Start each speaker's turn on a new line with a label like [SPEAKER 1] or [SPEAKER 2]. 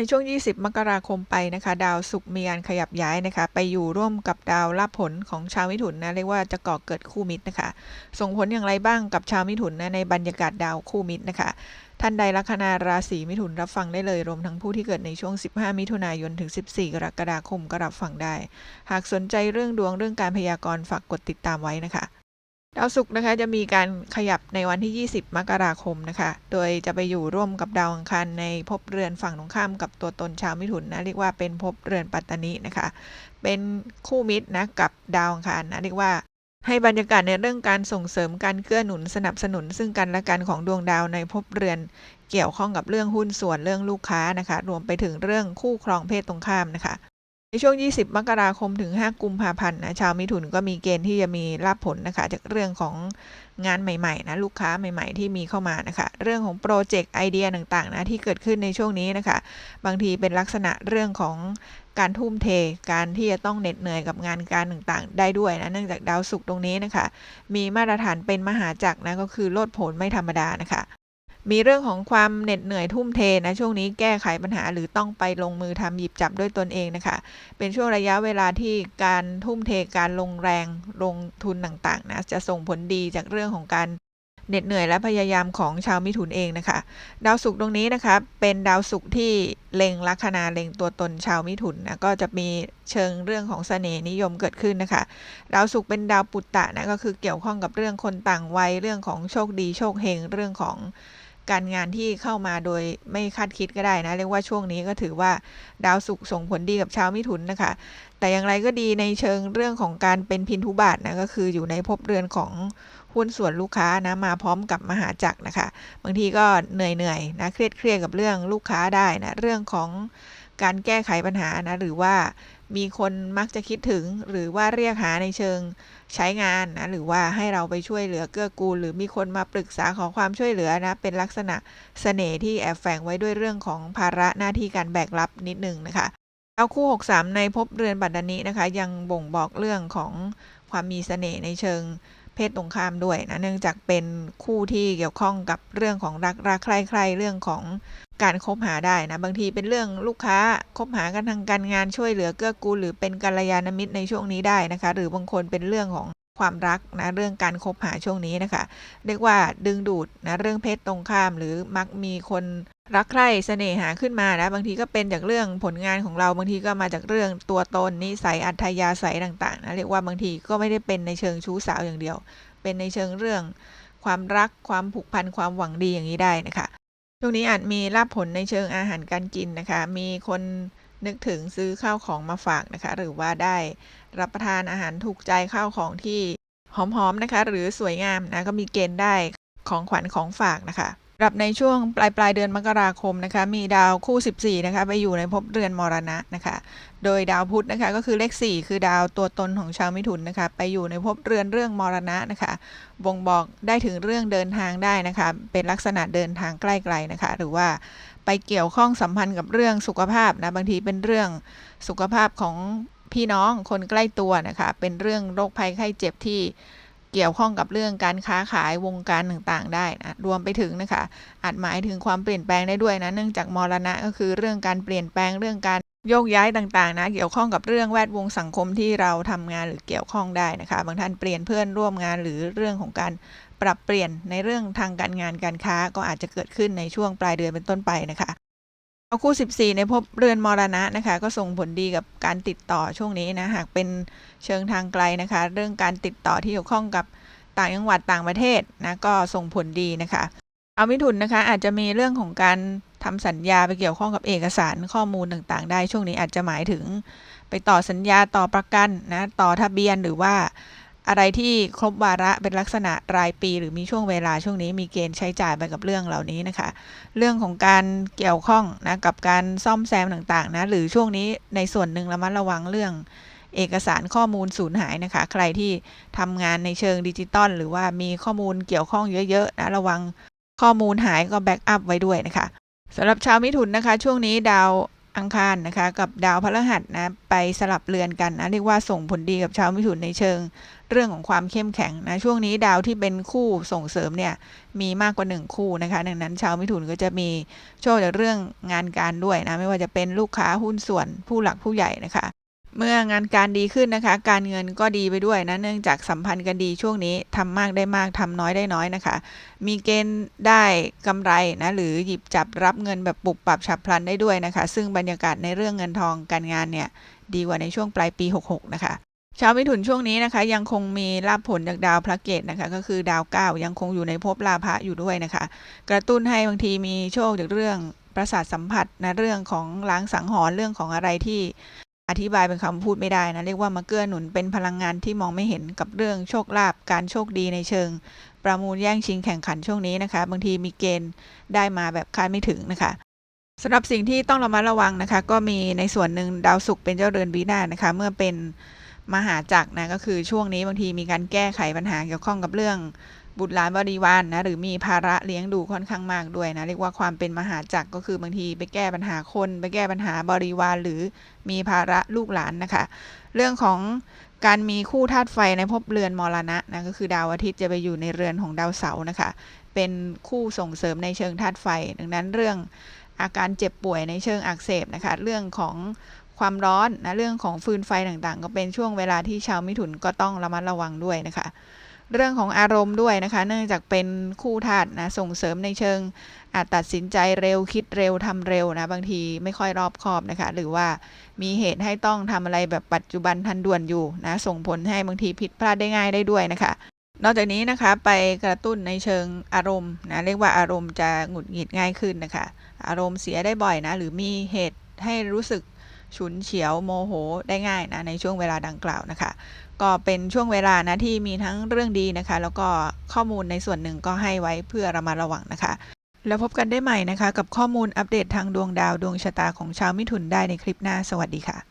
[SPEAKER 1] ในช่วง 20 มกราคมไปนะคะ ดาวศุกร์มีการขยับย้ายนะคะ ไปอยู่ร่วมกับดาวลาภผลของชาวมิถุนนะเรียกว่าจะก่อเกิดคู่มิตรนะคะ ส่งผลอย่างไรบ้างกับชาวมิถุนนะในบรรยากาศดาวคู่มิตรนะคะ ท่านใดลัคนาราศีมิถุนรับฟังได้เลยรวมทั้งผู้ที่เกิดในช่วง 15 มิถุนายนถึง 14 กรกฎาคมก็รับฟังได้ หากสนใจเรื่องดวงเรื่องการพยากรณ์ฝากกดติดตามไว้นะคะ ดาวศุกร์นะคะจะมีการขยับในวันที่ 20 มกราคมนะคะ โดยจะไปอยู่ร่วมกับดาวอังคารในภพเรือนฝั่งตรงข้ามกับตัวตนชาวมิถุนนะเรียกว่าเป็นภพเรือนปัตตานีนะคะ เป็นคู่มิตรนะกับดาวอังคารนะเรียกว่าให้บรรยากาศในเรื่องการส่งเสริมการเกื้อหนุนสนับสนุน ซึ่งกันและกันของดวงดาวในภพเรือนเกี่ยวข้องกับเรื่องหุ้นส่วนเรื่องลูกค้านะคะ รวมไปถึงเรื่องคู่ครองเพศตรงข้ามนะคะ ในช่วง 20 มกราคมถึง 5 กุมภาพันธ์นะชาวมิถุนก็มีเกณฑ์ที่จะมีลาภผลนะคะ จากเรื่องของงานใหม่ๆนะลูกค้าใหม่ๆที่มีเข้ามานะคะ เรื่องของโปรเจกต์ไอเดียต่างๆนะที่เกิดขึ้นในช่วงนี้นะคะ บางทีเป็นลักษณะเรื่องของการทุ่มเทการที่จะต้องเหน็ดเหนื่อยกับงานการต่างๆ ได้ด้วยนะเนื่องจากดาวศุกร์ตรงนี้นะคะ มีมาตรฐานเป็นมหาจักรนะก็คือโลดโผนไม่ธรรมดานะคะ มีเรื่องของความเหน็ดเหนื่อยทุ่มเทนะช่วงนี้แก้ไขปัญหาหรือต้องไปลงมือทำหยิบจับด้วยตนเองนะคะ เป็นช่วงระยะเวลาที่การทุ่มเทการลงแรงลงทุนต่างๆนะจะส่งผลดีจากเรื่องของการเหน็ดเหนื่อยและพยายามของชาวมิถุนเองนะคะ ดาวศุกร์ตรงนี้นะคะเป็นดาวศุกร์ที่เล็งลัคนาเล็งตัวตนชาวมิถุนนะก็จะมีเชิงเรื่องของเสน่ห์นิยมเกิดขึ้นนะคะ ดาวศุกร์เป็นดาวปุตตะนะก็คือเกี่ยวข้องกับเรื่องคนต่างวัยเรื่องของโชคดีโชคเฮงเรื่องของ การงานที่เข้ามาโดยไม่คาดคิดก็ได้นะ เรียกว่าช่วงนี้ก็ถือว่าดาวศุกร์ส่งผลดีกับชาวมิถุนนะคะ แต่อย่างไรก็ดีในเชิงเรื่องของการเป็นพินทุบาทนะก็คืออยู่ในภพเรือนของหุ้นส่วนลูกค้านะมาพร้อมกับมหาจักรนะคะ บางทีก็เหนื่อยๆนะเครียดเครียดกับเรื่องลูกค้าได้นะเรื่องของการแก้ไขปัญหานะหรือว่า มีคนมักจะคิดถึงหรือว่าเรียกหาในเชิงใช้งานนะหรือว่าให้เราไปช่วยเหลือเกื้อกูล หรือมีคนมาปรึกษาขอความช่วยเหลือนะเป็นลักษณะเสน่ห์ที่แอบแฝงไว้ด้วยเรื่องของภาระหน้าที่การแบกรับนิดนึงนะคะเอาคู่ 63 ในภพเรือนบัตรนี้นะคะ ยังบ่งบอกเรื่องของความมีเสน่ห์ในเชิง เพศตรงข้ามด้วยนะเนื่องจากเป็นคู่ที่เกี่ยวข้องกับเรื่องของรักรักใคร่ใครเรื่องของการคบหาได้นะบางทีเป็นเรื่องลูกค้าคบหากันทางการงานช่วยเหลือเกื้อกูลหรือเป็นกัลยาณมิตรในช่วงนี้ได้นะคะ หรือบางคนเป็นเรื่องของความรักนะเรื่องการคบหาช่วงนี้นะคะ เรียกว่าดึงดูดนะเรื่องเพศตรงข้าม หรือมักมีคน รักใคร่เสน่หาขึ้นมานะบางทีก็เป็นจากเรื่องผลงานของเราบางทีก็มาจากเรื่องตัวตนนิสัยอัธยาศัยต่างๆนะเรียกว่าบางทีก็ไม่ได้เป็นในเชิงชู้สาวอย่างเดียว เป็นในเชิงเรื่อง ความรักความผูกพันความหวังดีอย่างนี้ได้นะคะช่วงนี้อาจมีลาภผลในเชิงอาหารการกินนะคะ มีคนนึกถึงซื้อข้าวของมาฝากนะคะ หรือว่าได้รับประทานอาหารถูกใจข้าวของที่หอมๆนะคะ หรือสวยงามนะก็มีเกณฑ์ได้ของขวัญของฝากนะคะ รับในช่วงปลายปลายเดือนมกราคมนะคะมีดาวคู่ 14นะคะไปอยู่ในภพเรือนมรณะนะคะ โดยดาวพุธนะคะก็คือเลข 4 คือดาวตัวตนของชาวมิถุนนะคะไปอยู่ในภพเรือนเรื่องมรณะนะคะบ่งบอกได้ถึงเรื่องเดินทางได้นะคะเป็นลักษณะเดินทางใกล้ๆนะคะหรือว่าไปเกี่ยวข้องสัมพันธ์กับเรื่องสุขภาพนะบางทีเป็นเรื่องสุขภาพของพี่น้องคนใกล้ตัวนะคะเป็นเรื่องโรคภัยไข้เจ็บที่ เกี่ยวข้องกับเรื่องการค้าขายวงการต่างๆ ได้นะรวมไปถึงนะคะอาจหมายถึงความเปลี่ยนแปลงได้ด้วยนะเนื่องจากมรณะก็คือเรื่องการเปลี่ยนแปลงเรื่องการโยกย้ายต่างๆนะเกี่ยวข้องกับเรื่องแวดวงสังคมที่เราทำงานหรือเกี่ยวข้องได้นะคะบางท่านเปลี่ยนเพื่อนร่วมงานหรือเรื่องของการปรับเปลี่ยนในเรื่องทางการงานการค้าก็อาจจะเกิดขึ้นในช่วงปลายเดือนเป็นต้นไปนะคะ เอาคู่ 14 ในภพเรือนมรณะนะคะ ก็ส่งผลดีกับการติดต่อช่วงนี้นะ หากเป็นเชิงทางไกลนะคะ เรื่องการติดต่อที่เกี่ยวข้องกับต่างจังหวัดต่างประเทศนะก็ส่งผลดีนะคะ เอามิถุนนะคะอาจจะมีเรื่องของการทำสัญญาไปเกี่ยวข้องกับเอกสารข้อมูลต่างๆ ได้ช่วงนี้อาจจะหมายถึงไปต่อสัญญาต่อประกันนะต่อทะเบียนหรือว่า อะไรที่ครบวาระเป็นลักษณะรายปีหรือมีช่วงเวลาช่วงนี้มีเกณฑ์ใช้จ่ายไปกับเรื่องเหล่านี้นะคะ เรื่องของการเกี่ยวข้องนะกับการซ่อมแซมต่างๆนะหรือช่วงนี้ในส่วนหนึ่งระมัดระวังเรื่องเอกสารข้อมูลสูญหายนะคะ ใครที่ทำงานในเชิงดิจิตอลหรือว่ามีข้อมูลเกี่ยวข้องเยอะๆนะระวังข้อมูลหายก็แบ็กอัพไว้ด้วยนะคะสำหรับชาวมิถุนนะคะ ช่วงนี้ดาว อังคารนะคะ กับดาวพฤหัสนะไปสลับเรือนกันนะเรียกว่าส่งผลดีกับชาวมิถุนในเชิง เรื่องของความเข้มแข็งนะช่วงนี้ดาวที่เป็นคู่ส่งเสริมเนี่ยมีมากกว่าหนึ่งคู่นะคะดังนั้นชาวมิถุนก็จะมีโชคจากเรื่องงานการด้วยนะไม่ว่าจะเป็นลูกค้าหุ้นส่วนผู้หลักผู้ใหญ่นะคะ เมื่องานการดีขึ้นนะคะ การเงินก็ดีไปด้วยนะ เนื่องจากสัมพันธ์กันดีช่วงนี้ทำมากได้มากทำน้อยได้น้อยนะคะ มีเกณฑ์ได้กำไรนะ หรือหยิบจับรับเงินแบบปุบปรับฉับพลันได้ด้วยนะคะ ซึ่งบรรยากาศในเรื่องเงินทองการงานเนี่ยดีกว่าในช่วงปลายปี 66 นะคะชาวมิถุนช่วงนี้นะคะ ยังคงมีลาภผลจากดาวพระเกตนะคะ ก็คือดาวเก้ายังคงอยู่ในภพลาภะอยู่ด้วยนะคะ กระตุ้นให้บางทีมีโชคจากเรื่องประสาทสัมผัสนะเรื่องของล้างสังหรณ์เรื่องของอะไรที่ อธิบายเป็นคำพูดไม่ได้นะ เรียกว่ามาเกื้อหนุนเป็นพลังงานที่มองไม่เห็นกับเรื่องโชคลาภการโชคดีในเชิง ประมูลแย่งชิงแข่งขันช่วงนี้นะคะ บางทีมีเกณฑ์ได้มาแบบคาดไม่ถึงนะคะสำหรับสิ่งที่ต้องระมัดระวังนะคะ ก็มีในส่วนหนึ่งดาวศุกร์เป็นเจ้าเรือนวินานะคะ เมื่อเป็นมหาจักรนะก็คือช่วงนี้บางทีมีการแก้ไขปัญหาเกี่ยวข้องกับเรื่อง บุตรหลานบริวารนนะหรือมีภาระเลี้ยงดูค่อนข้างมากด้วยนะเรียกว่าความเป็นมหาจักรก็คือบางทีไปแก้ปัญหาคน ไปแก้ปัญหาบริวารหรือมีภาระลูกหลานนะคะ เรื่องของการมีคู่ธาตุไฟในภพเรือนมรณะนะก็คือดาวอาทิตย์จะไปอยู่ในเรือนของดาวเสาร์นะคะ เป็นคู่ส่งเสริมในเชิงธาตุไฟ ดังนั้นเรื่องอาการเจ็บป่วยในเชิงอักเสบนะคะ เรื่องของความร้อนนะเรื่องของฟืนไฟต่างๆ ก็เป็นช่วงเวลาที่ชาวมิถุนก็ต้องระมัดระวังด้วยนะคะ เรื่องของอารมณ์ด้วยนะคะ เนื่องจากเป็นคู่ธาตุนะส่งเสริมในเชิง อาจตัดสินใจเร็วคิดเร็วทำเร็วนะบางทีไม่ค่อยรอบคอบนะคะ หรือว่ามีเหตุให้ต้องทำอะไรแบบปัจจุบันทันด่วนอยู่นะส่งผลให้บางทีผิดพลาดได้ง่ายได้ด้วยนะคะ นอกจากนี้นะคะไปกระตุ้นในเชิงอารมณ์นะเรียกว่าอารมณ์จะหงุดหงิดง่ายขึ้นนะคะ อารมณ์เสียได้บ่อยนะหรือมีเหตุให้รู้สึกฉุนเฉียวโมโหได้ง่ายนะในช่วงเวลาดังกล่าวนะคะ ก็เป็นช่วงเวลานะที่มีทั้งเรื่องดีนะคะ แล้วก็ข้อมูลในส่วนหนึ่งก็ให้ไว้เพื่อระมัดระวังนะคะ แล้วพบกันได้ใหม่นะคะ กับข้อมูลอัปเดตทางดวงดาวดวงชะตาของชาวมิถุนได้ในคลิปหน้าสวัสดีค่ะ